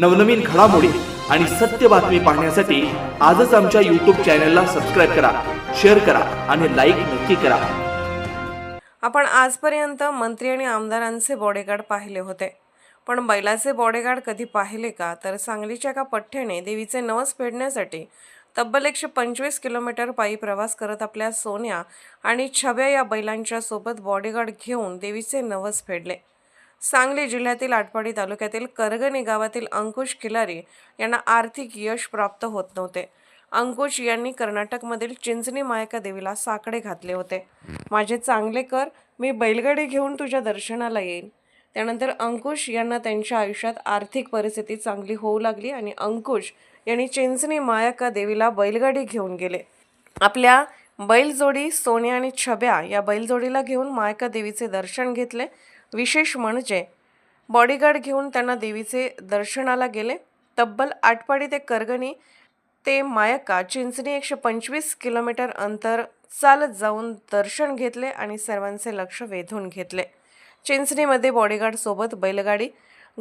नवनवीन घडामोडी आणि सत्य बातमी पाहण्यासाठी आजच आमच्या यूट्यूब चॅनलला सबस्क्राईब करा शेअर करा आणि लाईक नक्की करा. आपण आजपर्यंत मंत्री आणि आमदारांचे बॉडीगार्ड पाहिले होते. पण बैलाचे बॉडीगार्ड कधी पाहिले का? तर सांगलीच्या एका पठ्ठ्याने देवीचे नवस फेडण्यासाठी तब्बल एकशे पंचवीस किलोमीटर पायी प्रवास करत आपल्या सोन्या आणि छब्या या बैलांच्या सोबत बॉडीगार्ड घेऊन देवीचे नवस फेडले. सांगली जिल्ह्यातील आटपाडी तालुक्यातील करगणी गावातील अंकुश खिलारी यांना आर्थिक यश प्राप्त होत नव्हते. अंकुश यांनी कर्नाटकमधील चिंचणी मायका देवीला साकडे घातले होते. माझे चांगले कर मी बैलगाडी घेऊन तुझ्या दर्शनाला येईन. त्यानंतर अंकुश यांना त्यांच्या आयुष्यात आर्थिक परिस्थिती चांगली होऊ लागली आणि अंकुश यांनी चिंचणी मायका देवीला बैलगाडी घेऊन गेले. आपल्या बैलजोडी सोने आणि छब्या या बैलजोडीला घेऊन मायका देवीचे दर्शन घेतले. विशेष म्हणजे बॉडीगार्ड घेऊन त्यांना देवीचे दर्शनाला गेले. तब्बल आटपाडी ते करगणी ते मायका चिंचणी एकशे पंचवीस किलोमीटर अंतर चालत जाऊन दर्शन घेतले आणि सर्वांचे लक्ष वेधून घेतले. चिंचणीमध्ये बॉडीगार्डसोबत बैलगाडी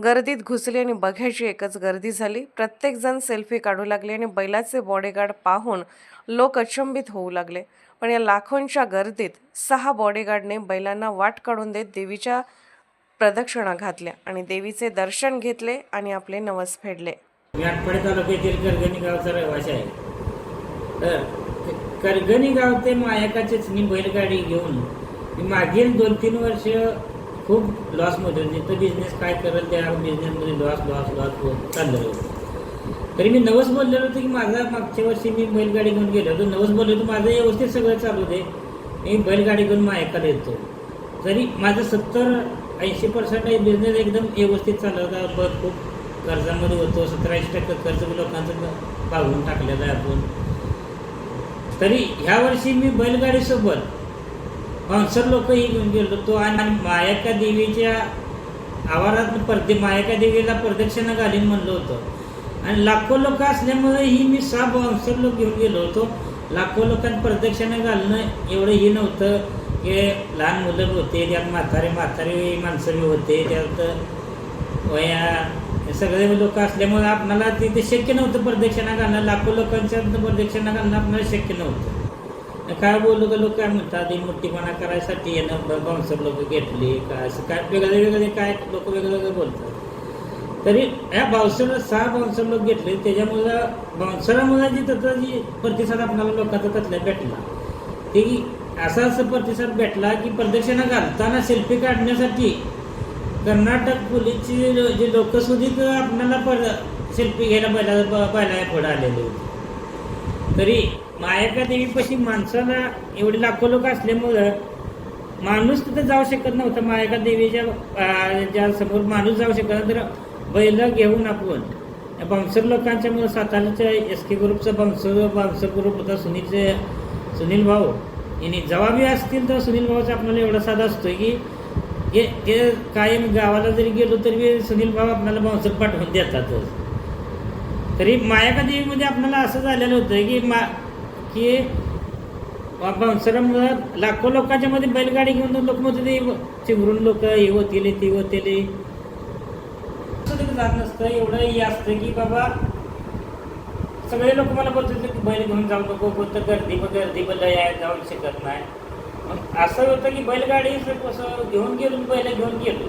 गर्दीत घुसली आणि बघायची एकच गर्दी झाली. प्रत्येकजण सेल्फी काढू लागले आणि बैलाचे बॉडीगार्ड पाहून लोक अचंबित होऊ लागले. पण या लाखोंच्या गर्दीत सहा बॉडीगार्डने बैलांना वाट काढून देत देवीच्या प्रदक्षिणा घातल्या आणि देवीचे दर्शन घेतले आणि आपले नवस फेडले. मी तालुक्यातील करगणी गावचा रहिवासी आहे. तर ते करगणी गाव ते मायकाचेच मी बैलगाडी घेऊन मागील दोन तीन वर्ष खूप लॉसमध्ये होते. तो बिझनेस काय करेल त्या बिझनेसमध्ये लॉस लॉस लॉस होत चाललेलं होतं. तरी मी नवस बोललेलो होतो की माझा मागच्या वर्षी मी बैलगाडी घेऊन गेलो होतो. नवस बोललो होतो माझं व्यवस्थित सगळं चालू दे. मी बैलगाडी घेऊन मायकाला येतो. तरी माझं सत्तर ऐंशी पर्सेंट बिझनेस एकदम व्यवस्थित चालू होता. बघ खूप कर्जामध्ये होतो. सतरा ऐंशी टक्के कर्ज लोकांचं पाहून टाकलेलं आहे आपण. तरी ह्या वर्षी मी बैलगाडीसोबत स्पॉन्सर लोकही घेऊन गेलो होतो आणि मायाका देवीच्या आवारात परदे मायाका देवीला प्रदक्षिणा घालीन म्हणलं होतं. आणि लाखो लोक असल्यामुळे ही मी सहा बाउन्सर लोक घेऊन गेलो होतो. लाखो लोकांना प्रदक्षिणा घालणं एवढं हे नव्हतं की लहान मुलं होते त्यात म्हातारे म्हातारे माणसं बी होते त्यात वया हे सगळे लोक असल्यामुळे आपणाला तिथे शक्य नव्हतं प्रदक्षिणा घालणं. लाखो लोकांच्या प्रदक्षिणा घालणं आपल्याला शक्य नव्हतं. काय बोललो का लोक काय म्हणतात ही मोठीपणा करायसाठी येणं बाउन्सर लोक घेतले काय असं काय वेगळे वेगळे काय लोक वेगळे बोलतात. तरी या बाउन्सरला सहा बाउन्सर लोक घेतले त्याच्यामुळं बाउन्सरामुळे जी त्याचा जी प्रतिसाद आपल्याला लोकांचा त्यातल्या भेटला. ते असा असं प्रतिसाद भेटला की प्रदक्षिणा घालताना सेल्फी काढण्यासाठी कर्नाटक पोलीसची जे लोकसुद्धा आपल्याला सेल्फी घ्यायला पहिला पहिला पुढे आलेले होते. तरी मायाका देवीपाशी माणसाला एवढे लाखो लोक असल्यामुळं माणूस तिथं जाऊ शकत नव्हता. मायाका देवीच्या ज्या समोर माणूस जाऊ शकत तर बैल घेऊन आपण. बांसर लोकांच्या मुळे साताऱ्याच्या एस के ग्रुपचा बांसर बांसर ग्रुप होता सुनीलचे सुनील भाऊ. यांनी जबाबी असतील तर सुनील भाऊचा आपल्याला एवढा साधा असतोय की हे ते कायम गावाला जरी गेलो तरी सुनील भाऊ आपल्याला बांसर पाठवून देतातच. तरी मायाका देवीमध्ये आपल्याला असं झालेलं होतं की मा की बांसरामुळं लाखो लोकांच्या मध्ये बैलगाडी घेऊन लोक मग ते चिंगरून लोक हे होतील ते होतील. जात नसतं. एवढं हे असतं की बाबा सगळे लोक मला बोलतात की बैल घेऊन जाऊ नको कोणतं गर्दी गर्दी बदल आहे जाऊ शकत नाही. मग असं होतं की बैलगाडी कसं घेऊन गेलो बैल घेऊन गेलो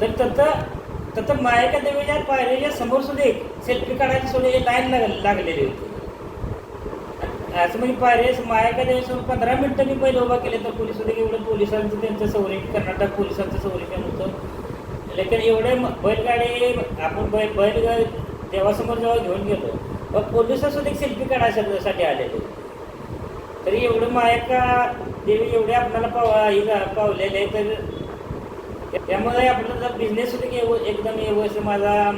तर तसं तर मायाच्या देवीच्या पायरीच्या समोर सुद्धा एक सेल्फी काढायची सुद्धा एक लाईन लाग लागलेली होती. असं म्हणजे पायऱ्या मायाच्या देवीसमोर पंधरा मिनटं मी पहिले उभा केले तर पोलीस होते एवढं पोलिसांचं त्यांचं संरक्षण कर्नाटक पोलिसांचं संरक्षण होतं. लेकिन एवढे बैलगाडी आपण बैल बैल देवासमोर जेव्हा घेऊन गेलो मग पोलिससुद्धा एक सेल्फी काढायसाठी आलेले. तरी एवढं मायका देवी एवढे आपल्याला पाव पावलेले तर त्यामुळे आपलं बिझनेस होते की एव- एकदम व्यवस्थित माझा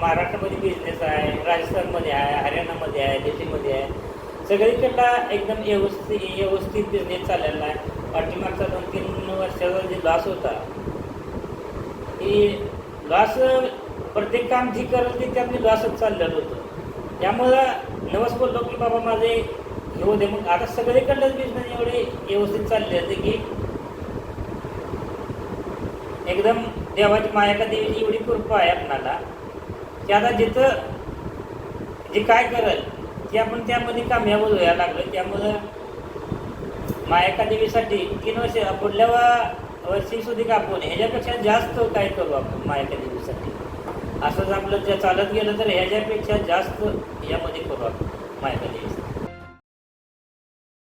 महाराष्ट्रामध्ये बिझनेस आहे राजस्थानमध्ये आहे हरियाणामध्ये आहे दिल्लीमध्ये आहे. सगळीकडला एकदम व्यवस्थित व्यवस्थित बिझनेस चाललेला आहे. पाठीमागचा दोन तीन वर्षाचा जे लॉस होता की लॉस प्रत्येक काम जी करत ते त्यातली लॉसच चाललेलं होतं. त्यामुळं नवस बोललो की बाबा माझे घेऊ दे. मग आता सगळीकडलंच बिझनेस एवढे व्यवस्थित चालले होते की एकदम देवाची मायाका देवीची एवढी कृपा आहे आपणाला. की आता जिथं जे काय करल ते आपण त्यामध्ये कामयाब व्हायला लागलो त्यामुळं मायका देवीसाठी तीन वर्ष पुढल्या वर्षी सुधी कापून ह्याच्यापेक्षा जास्त काय करू आपण मायका देवीसाठी असंच आपलं जे चालत गेलं तर ह्याच्यापेक्षा जास्त यामध्ये करू आपण मायका देवीसाठी